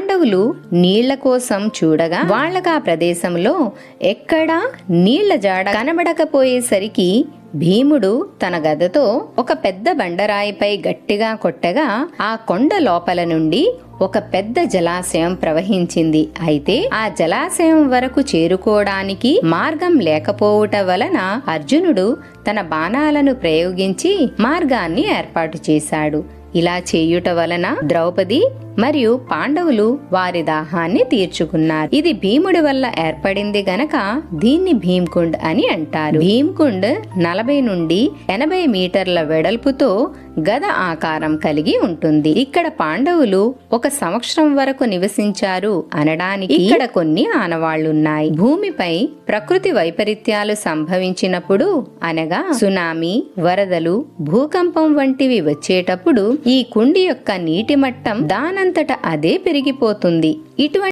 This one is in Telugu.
పాండవులు నీళ్ళ కోసం చూడగా వాళ్ళకా ప్రదేశంలో ఎక్కడా నీళ్ళ జాడ కనబడకపోయేసరికి భీముడు తన గదతో ఒక పెద్ద బండరాయిపై గట్టిగా కొట్టగా ఆ కొండ లోపల నుండి ఒక పెద్ద జలాశయం ప్రవహించింది. అయితే ఆ జలాశయం వరకు చేరుకోవడానికి మార్గం లేకపోవుట వలన అర్జునుడు తన బాణాలను ప్రయోగించి మార్గాన్ని ఏర్పాటు చేశాడు. ఇలా చేయుట వలన ద్రౌపది మరియు పాండవులు వారి దాహాన్ని తీర్చుకున్నారు. ఇది భీముడి వల్ల ఏర్పడింది గనక దీన్ని భీమ్కుండ్ అని అంటారు. భీమ్కుండ్ నలభై నుండి ఎనభై మీటర్ల వెడల్పుతో గద ఆకారం కలిగి ఉంటుంది. ఇక్కడ పాండవులు ఒక సంవత్సరం వరకు నివసించారు అనడానికి ఇక్కడ కొన్ని ఆనవాళ్ళున్నాయి భూమిపై ప్రకృతి వైపరీత్యాలు సంభవించినప్పుడు అనగా సునామీ వరదలు భూకంపం వంటివి వచ్చేటప్పుడు ఈ కుండి యొక్క నీటి మట్టం దానంతట అదే పెరిగిపోతుంది. ఇటువంటి